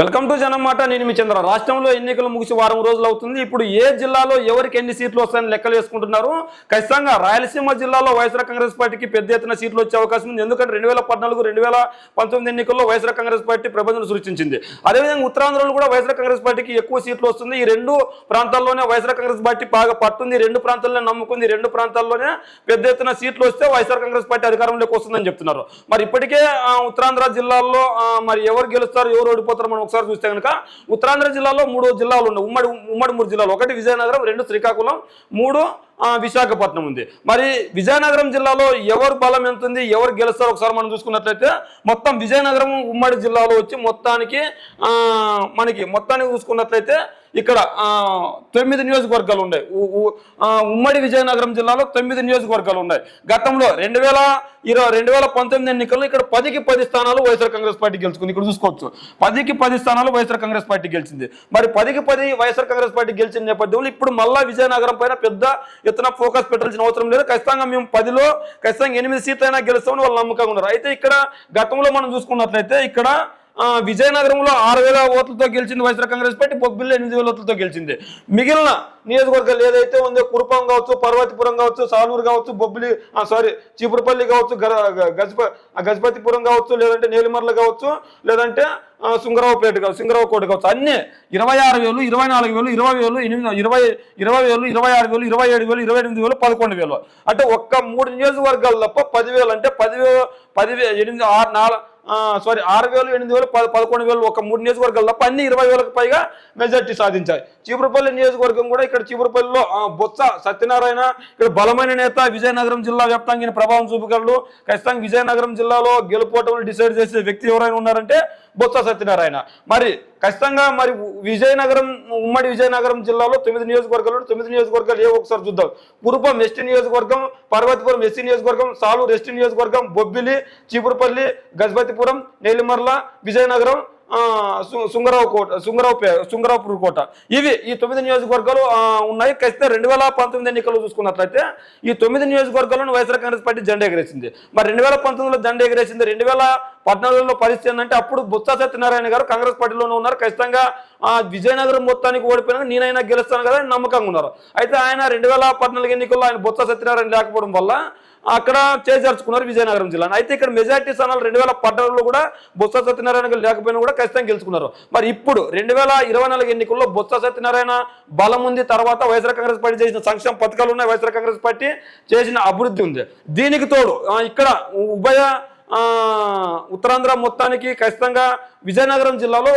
Welcome to జనమాట. నేను మీ చంద్ర. రాష్ట్రంలో ఎన్నికలు ముగిసి వారం రోజులు అవుతుంది. ఇప్పుడు ఏ జిల్లాలో ఎవరికి ఎన్ని సీట్లు వస్తాయని లెక్కలు వేసుకుంటున్నారు? ఖచ్చితంగా రాయలసీమ జిల్లాలో వైఎస్ఆర్ కాంగ్రెస్ పార్టీకి పెద్ద ఎత్తున సీట్లు వచ్చే అవకాశం ఉంది. ఎందుకంటే రెండు వేల పద్నాలుగు రెండు వేల పంతొమ్మిది ఎన్నికల్లో వైఎస్ఆర్ కాంగ్రెస్ పార్టీ ప్రబంధన సృష్టించింది అదేవిధంగా ఉత్తరాంధ్రలో కూడా వైఎస్ఆర్ కాంగ్రెస్ పార్టీకి ఎక్కువ సీట్లు వస్తుంది. ఈ రెండు ప్రాంతాల్లోనే వైఎస్ఆర్ కాంగ్రెస్ పార్టీ బాగా పట్టుంది. రెండు ప్రాంతాల్లోనే నమ్ముకుంది. రెండు ప్రాంతాల్లోనే పెద్ద ఎత్తున సీట్లు వస్తే వైఎస్ఆర్ కాంగ్రెస్ పార్టీ అధికారంలోకి వస్తుందని చెప్తున్నారు. మరి ఇప్పటికే ఉత్తరాంధ్ర జిల్లాల్లో మరి ఎవరు గెలుస్తారు ఎవరు ఓడిపోతారు మనం ఒకసారి చూస్తే కనుక ఉత్తరాంధ్ర జిల్లాలో మూడు జిల్లాలు ఉన్నాయి. ఉమ్మడి ఉమ్మడి మూడు జిల్లాలు. ఒకటి విజయనగరం రెండు శ్రీకాకుళం మూడు విశాఖపట్నం ఉంది. మరి విజయనగరం జిల్లాలో ఎవరు బలం ఎంత ఉంది ఎవరు గెలుస్తారు? ఒకసారి మనం చూసుకున్నట్లయితే మొత్తం విజయనగరం ఉమ్మడి జిల్లాలో వచ్చి మొత్తానికి మనకి మొత్తానికి చూసుకున్నట్లయితే ఇక్కడ తొమ్మిది నియోజకవర్గాలు ఉన్నాయి. ఉ- ఉమ్మడి విజయనగరం జిల్లాలో తొమ్మిది నియోజకవర్గాలు ఉన్నాయి. గతంలో రెండు వేల ఇరవై రెండు వేల పంతొమ్మిది ఎన్నికల్లో ఇక్కడ పదికి పది స్థానాలు వైఎస్ఆర్ కాంగ్రెస్ పార్టీ గెలుచుకుంది. ఇక్కడ చూసుకోవచ్చు. పదికి పది స్థానాలు వైఎస్ఆర్ కాంగ్రెస్ పార్టీ గెలిచింది. మరి పదికి పది వైఎస్ఆర్ కాంగ్రెస్ పార్టీ గెలిచిన నేపథ్యంలో ఇప్పుడు మళ్ళా విజయనగరం పైన పెద్ద ఎత్తున ఫోకస్ పెట్టాల్సిన అవసరం లేదు. ఖచ్చితంగా మేము పదిలో ఖచ్చితంగా ఎనిమిది సీట్లైనా గెలుస్తామని వాళ్ళు నమ్మకంగా ఉన్నారు. అయితే ఇక్కడ గతంలో మనం చూసుకున్నట్లయితే ఇక్కడ విజయనగరంలో ఆరు వేల ఓట్లతో గెలిచింది వైఎస్ఆర్ కాంగ్రెస్ పార్టీ బొబ్బిల్లో ఎనిమిది వేల ఓట్లతో గెలిచింది. మిగిలిన నియోజకవర్గాలు ఏదైతే ఉందో కురుపం కావచ్చు పర్వతిపురం కావచ్చు సాలూరు కావచ్చు బొబ్బిలి సారీ చీపురుపల్లి కావచ్చు గజప గజపతిపురం కావచ్చు లేదంటే నేలిమర్ల కావచ్చు లేదంటే సుంగరావుపేట కావచ్చు సుంగరావుకోట కావచ్చు. అన్ని ఇరవై ఆరు వేలు ఇరవై నాలుగు వేలు ఇరవై వేలు ఎనిమిది ఇరవై ఇరవై వేలు ఇరవై ఆరు వేలు ఇరవై ఏడు వేలు ఇరవై ఎనిమిది వేలు పదకొండు వేలు. అంటే ఒక్క మూడు నియోజకవర్గాలు తప్ప పదివేలు అంటే పదివేలు పదివేలు ఎనిమిది ఆరు నాలుగు సారీ ఆరు వేలు ఎనిమిది వేలు పద పదకొండు వేలు ఒక మూడు నియోజకవర్గాలు తప్ప అన్ని ఇరవై వేలకు పైగా మెజార్టీ సాధించాయి. చీపురుపల్లి నియోజకవర్గం కూడా ఇక్కడ చీపురుపల్లిలో బొత్స సత్యనారాయణ ఇక్కడ బలమైన నేత విజయనగరం జిల్లా వ్యాప్తంగా ప్రభావం చూపగలడు. ఖచ్చితంగా విజయనగరం జిల్లాలో గెలుపోటములు డిసైడ్ చేసే వ్యక్తి ఎవరైనా ఉన్నారంటే బొత్స సత్యనారాయణ. మరి ఖచ్చితంగా మరి విజయనగరం ఉమ్మడి విజయనగరం జిల్లాలో తొమ్మిది నియోజకవర్గాలు తొమ్మిది నియోజకవర్గాలు ఏ ఒకసారి చూద్దాం. కురుపం ఎస్టీ నియోజకవర్గం పర్వతిపురం ఎస్సీ నియోజకవర్గం సాలూరు ఎస్టీ నియోజకవర్గం బొబ్బిలి చీపురుపల్లి గజపతిపురం నెల్లిమర్ల విజయనగరం సుంగరావు కోట సుంగరావు పే సుంగరావుపూర్ కోట. ఇవి ఈ తొమ్మిది నియోజకవర్గాలు ఉన్నాయి. ఖచ్చితంగా రెండు వేల పంతొమ్మిది ఎన్నికలు చూసుకున్నట్లయితే ఈ తొమ్మిది నియోజకవర్గాలను వైఎస్ఆర్ కాంగ్రెస్ పార్టీ జెండా ఎగరేసింది. మరి రెండు వేల పంతొమ్మిదిలో జెండా ఎగరేసింది రెండు వేల పద్నాలుగులో పరిస్థితి ఏంటంటే అప్పుడు బొత్స సత్యనారాయణ గారు కాంగ్రెస్ పార్టీలోనే ఉన్నారు. ఖచ్చితంగా ఆ, విజయనగరం మొత్తానికి ఓడిపోయినా నేనైనా గెలుస్తాను కదా నమ్మకంగా ఉన్నారు. అయితే ఆయన రెండు వేల పద్నాలుగు ఎన్నికల్లో ఆయన బొత్స సత్యనారాయణ లేకపోవడం వల్ల అక్కడ చేజార్చుకున్నారు విజయనగరం జిల్లాను. అయితే ఇక్కడ మెజార్టీ స్థానాలు రెండు వేల పద్నాలుగులో కూడా బొత్స సత్యనారాయణ లేకపోయినా కూడా ఖచ్చితంగా గెలుచుకున్నారు. మరి ఇప్పుడు రెండు వేల ఇరవై నాలుగు ఎన్నికల్లో బొత్స సత్యనారాయణ బలం ఉంది తర్వాత వైఎస్ఆర్ కాంగ్రెస్ పార్టీ చేసిన సంక్షేమ పథకాలు ఉన్నాయి వైఎస్ఆర్ కాంగ్రెస్ పార్టీ చేసిన అభివృద్ధి ఉంది. దీనికి తోడు ఇక్కడ ఉభయ ఉత్తరాంధ్ర మొత్తానికి ఖచ్చితంగా విజయనగరం జిల్లాలో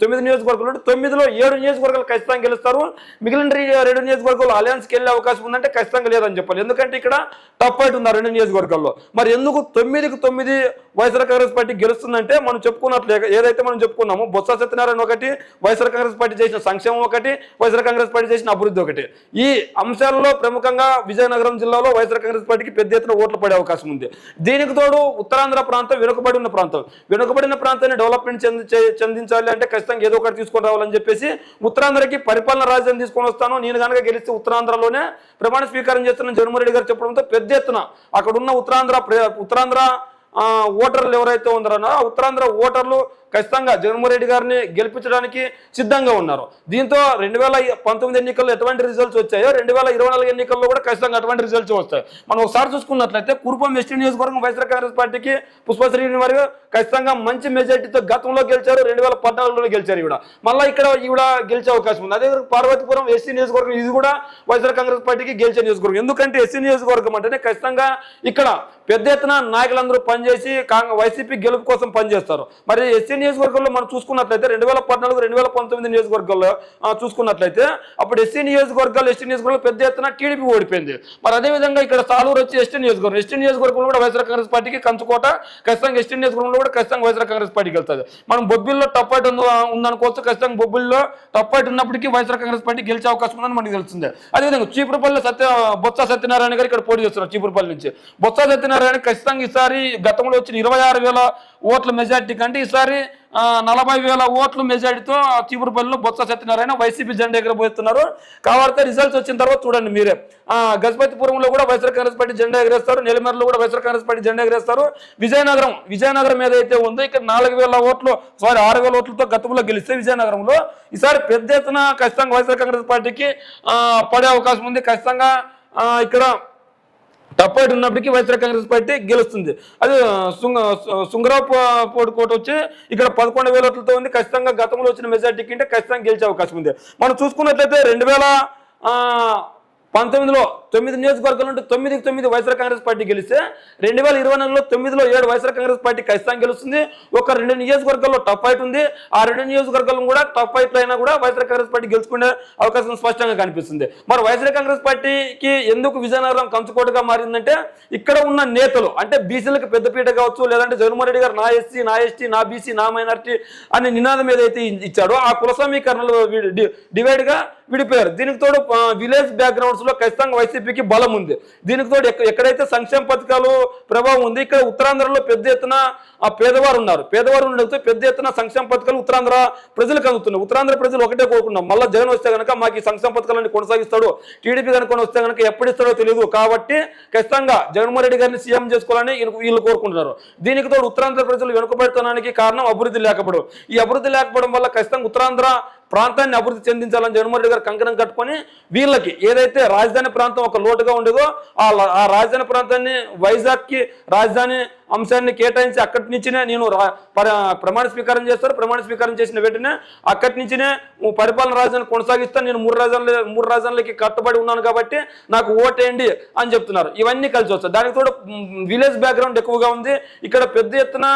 తొమ్మిది నియోజకవర్గాలు తొమ్మిదిలో ఏడు నియోజకవర్గాలు ఖచ్చితంగా గెలుస్తారు. మిగిలిన రెండు నియోజకవర్గాలు అలయన్స్కి వెళ్ళే అవకాశం ఉందంటే ఖచ్చితంగా లేదని చెప్పాలి. ఎందుకంటే ఇక్కడ టఫ్ ఫైట్ ఉంది రెండు నియోజకవర్గాల్లో. మరి ఎందుకు తొమ్మిదికి తొమ్మిది వైఎస్ఆర్ కాంగ్రెస్ పార్టీ గెలుస్తుందంటే మనం చెప్పుకున్నట్లే ఏదైతే మనం చెప్పుకున్నామో బొత్స సత్యనారాయణ ఒకటి వైఎస్ఆర్ కాంగ్రెస్ పార్టీ చేసిన సంక్షేమం ఒకటి వైఎస్ఆర్ కాంగ్రెస్ పార్టీ చేసిన అభివృద్ధి ఒకటి. ఈ అంశాలలో ప్రముఖంగా విజయనగరం జిల్లాలో వైఎస్ఆర్ కాంగ్రెస్ పార్టీకి పెద్ద ఎత్తున ఓట్లు పడే అవకాశం ఉంది. దీనికి తోడు ఉత్తరాంధ్ర ప్రాంతం వెనుకబడి ఉన్న ప్రాంతం. వెనుకబడిన ప్రాంతాన్ని డెవలప్మెంట్ చెంది చెందించాలి అంటే ఖచ్చితంగా ఏదో ఒకటి తీసుకొని రావాలని చెప్పేసి ఉత్తరాంధ్రకి పరిపాలన రాజధాని తీసుకొని వస్తాను. నేను కనుక గెలిస్తే ఉత్తరాంధ్రలోనే ప్రమాణ స్వీకారం చేస్తున్న జగన్మోహన్ రెడ్డి గారు చెప్పడంతో పెద్ద ఎత్తున అక్కడ ఉన్న ఉత్తరాంధ్ర ఉత్తరాంధ్ర ఆ, ఓటర్లు ఎవరైతే ఉన్నారో ఉత్తరాంధ్ర ఓటర్లు ఖచ్చితంగా జగన్మోహన్ రెడ్డి గారిని గెలిపించడానికి సిద్ధంగా ఉన్నారు. దీంతో రెండు వేల పంతొమ్మిది ఎన్నికల్లో ఎటువంటి రిజల్ట్స్ వచ్చాయో రెండు వేల ఇరవై నాలుగు ఎన్నికల్లో కూడా ఖచ్చితంగా అటువంటి రిజల్ట్స్ వస్తాయి. మనం ఒకసారి చూసుకున్నట్లయితే కురుపం వెస్ట్ నియోజకవర్గం వైఎస్ఆర్ కాంగ్రెస్ పార్టీకి పుష్పశ్రీని వారు ఖచ్చితంగా మంచి మెజార్టీతో గతంలో గెలిచారు రెండు వేల పద్నాలుగులో గెలిచారు ఇవిడ మళ్ళీ ఇక్కడ ఈవిడ గెలిచే అవకాశం ఉంది. అదే పార్వతీపురం ఎస్సీ నియోజకవర్గం ఇది కూడా వైఎస్ఆర్ కాంగ్రెస్ పార్టీకి గెలిచే నియోజకవర్గం. ఎందుకంటే ఎస్సీ నియోజకవర్గం అంటేనే ఖచ్చితంగా ఇక్కడ పెద్ద ఎత్తున నాయకులందరూ పనిచేసి కాంగ్రెస్ వైసీపీ గెలుపు కోసం పనిచేస్తారు. మరి ఎస్సీ నియోజకవర్గంలో మనం చూసుకున్నట్లయితే రెండు వేల పద్నాలుగు రెండు వేల పంతొమ్మిది నియోజకవర్గాల్లో చూసుకున్నట్లయితే అప్పుడు ఎస్సీ నియోజకవర్గాలు ఎస్టీ నియోజకవర్గంలో పెద్ద ఎత్తున టీడీపీ ఓడిపోయింది. మరి అదేవిధంగా ఇక్కడ సాలూరు వచ్చి ఎస్టీ నియోజకవర్గం ఎస్టీ నియోజకవర్గంలో కూడా వైఎస్ఆర్ కాంగ్రెస్ పార్టీకి కంచుకోట ఖచ్చితంగా ఎస్టీ నియోజకవర్గంలో కూడా ఖచ్చితంగా వైఎస్ఆర్ కాంగ్రెస్ పార్టీకి వెళ్తుంది. మనం బొబ్బిల్లో టప్ ఐట్ ఉందనుకోవచ్చు ఖచ్చితంగా బొబ్బిల్లో టప్ ఐట్ ఉన్నప్పటికీ వైఎస్ఆర్ కాంగ్రెస్ పార్టీ గెలిచే అవకాశం ఉందని మనకి తెలుస్తుంది. అదేవిధంగా చీపురుపల్లి సత్య బొత్స సత్యనారాయణ గారు ఇక్కడ పోటీ చేస్తున్నారు చీపురుపల్లి నుంచి. బొత్స సత్యనారాయణ ఖచ్చితంగా ఈసారి గతంలో వచ్చిన ఇరవై ఆరు వేల ఓట్ల మెజార్టీ కంటే ఈసారి నలభై వేల ఓట్ల మెజారిటీతో చీపురుపల్లిలో బొత్స సత్యనారాయణ వైసీపీ జెండా ఎగరబోతున్నారు. కాబట్టి రిజల్ట్స్ వచ్చిన తర్వాత చూడండి మీరే. గజపతిపురంలో కూడా వైఎస్ఆర్ కాంగ్రెస్ పార్టీ జెండా ఎగరేస్తారు. నెల్లిమర్లో కూడా వైఎస్ఆర్ కాంగ్రెస్ పార్టీ జెండా ఎగరేస్తారు. విజయనగరం విజయనగరం ఏదైతే ఉందో ఇక్కడ నాలుగు వేల ఓట్లు సారీ ఆరు వేల ఓట్లతో గతంలో గెలిస్తే విజయనగరంలో ఈసారి పెద్ద ఎత్తున ఖచ్చితంగా వైఎస్ఆర్ కాంగ్రెస్ పార్టీకి పడే అవకాశం ఉంది. ఖచ్చితంగా ఇక్కడ టప్పైట్ ఉన్నప్పటికీ వైఎస్ఆర్ కాంగ్రెస్ పార్టీ గెలుస్తుంది. అది సుంగ సుంగరావు కోట వచ్చి ఇక్కడ పదకొండు వేల ఓట్లతో ఉంది. ఖచ్చితంగా గతంలో వచ్చిన మెజార్టీ కంటే ఖచ్చితంగా గెలిచే అవకాశం ఉంది. మనం చూసుకున్నట్లయితే రెండు వేల పంతొమ్మిదిలో తొమ్మిది నియోజకవర్గాల నుండి తొమ్మిదికి తొమ్మిది వైఎస్ఆర్ కాంగ్రెస్ పార్టీ గెలిస్తే రెండు వేల ఇరవై నాలుగులో తొమ్మిదిలో ఏడు వైఎస్ఆర్ కాంగ్రెస్ పార్టీ ఖచ్చితంగా గెలుస్తుంది. ఒక రెండు నియోజకవర్గాల్లో టఫ్ ఫైట్ ఉంది. ఆ రెండు నియోజకవర్గాలు కూడా టఫ్ ఫైట్లు అయినా కూడా వైఎస్ఆర్ కాంగ్రెస్ పార్టీ గెలుచుకునే అవకాశం స్పష్టంగా కనిపిస్తుంది. మరి వైఎస్ఆర్ కాంగ్రెస్ పార్టీకి ఎందుకు విజయనగరం కంచుకోటగా మారిందంటే ఇక్కడ ఉన్న నేతలు అంటే బీసీలకు పెద్దపీట కావచ్చు లేదంటే జగన్మోహన్ రెడ్డి గారు నా ఎస్సీ నా ఎస్టీ నా బీసీ నా మైనార్టీ అనే నినాదం ఏదైతే ఇచ్చాడో ఆ కుల సమీకరణలు డివైడ్గా డివైడ్గా విడిపోయారు. దీనికి తోడు విలేజ్ బ్యాక్గ్రౌండ్స్ లో ఖచ్చితంగా వైసీపీకి బలం ఉంది. దీనికి తోడు ఎక్కడైతే సంక్షేమ పథకాలు ప్రభావం ఉంది ఇక్కడ ఉత్తరాంధ్రలో పెద్ద ఎత్తున ఆ పేదవారు ఉన్నారు. పేదవారు ఉండడంతో పెద్ద ఎత్తున సంక్షేమ పథకాలు ఉత్తరాంధ్ర ప్రజలకు అందుతున్నాయి. ఉత్తరాంధ్ర ప్రజలు ఒకటే కోరుకున్నాం. మళ్ళీ జగన్ వస్తే కనుక మాకు ఈ సంక్షేమ పథకాలన్నీ కొనసాగిస్తాడు. టీడీపీ కనుక వస్తే కనుక ఎప్పుడు ఇస్తాడో తెలియదు కాబట్టి ఖచ్చితంగా జగన్మోహన్ రెడ్డి గారిని సీఎం చేసుకోవాలని వీళ్ళు- కోరుకుంటున్నారు. దీనికి తోడు ఉత్తరాంధ్ర ప్రజలు వెనుకబెడతానికి కారణం అభివృద్ధి లేకపోవడం. ఈ అభివృద్ధి లేకపోవడం వల్ల ఖచ్చితంగా ఉత్తరాంధ్ర ప్రాంతాన్ని అభివృద్ధి చెందించాలని జగన్మోహన్ రెడ్డి గారు కంకణం కట్టుకొని వీళ్ళకి ఏదైతే రాజధాని ప్రాంతం ఒక లోటుగా ఉండేదో ఆ రాజధాని ప్రాంతాన్ని వైజాగ్కి రాజధాని అంశాన్ని కేటాయించి అక్కడి నుంచినే నేను రా- ప్రమాణ స్వీకారం చేస్తారు. ప్రమాణ స్వీకారం చేసిన వెంటనే అక్కడి నుంచినే ఓ పరిపాలన రాజధాని కొనసాగిస్తాను నేను మూడు రాజధానులు మూడు రాజధానులకి కట్టుబడి ఉన్నాను కాబట్టి నాకు ఓటేయండి అని చెప్తున్నారు. ఇవన్నీ కలిసి వస్తాయి. దానికి తోడు విలేజ్ బ్యాక్గ్రౌండ్ ఎక్కువగా ఉంది. ఇక్కడ పెద్ద ఎత్తున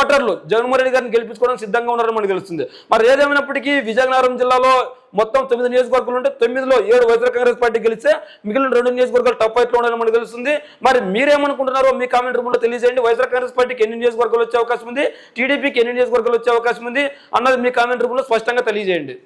ఓటర్లు జగన్మోహన్ రెడ్డి గారిని గెలిపించుకోవడానికి సిద్ధంగా ఉన్నారని మనకు తెలుస్తుంది. మరి ఏదేమైనప్పటికీ విజయనగరం జిల్లాలో మొత్తం తొమ్మిది నియోజకవర్గాలు ఉంటే తొమ్మిదిలో ఏడు వైఎస్ఆర్ కాంగ్రెస్ పార్టీ గెలిస్తే మిగిలిన రెండు నియోజకవర్గాలు టఫ్ ఫైట్లో ఉన్నారని మనకు తెలుస్తుంది. మరి మీరేమనుకుంటున్నారో మీ కామెంట్ రూపంలో తెలియజేయండి. వైఎస్ఆర్ కాంగ్రెస్ పార్టీకి ఎన్ని నియోజకవర్గాలు వచ్చే అవకాశం ఉంది? టీడీపీకి ఎన్ని నియోజకవర్గాలు వచ్చే అవకాశం ఉంది? అన్నది మీ కామెంట్ రూపంలో స్పష్టంగా తెలియజేయండి.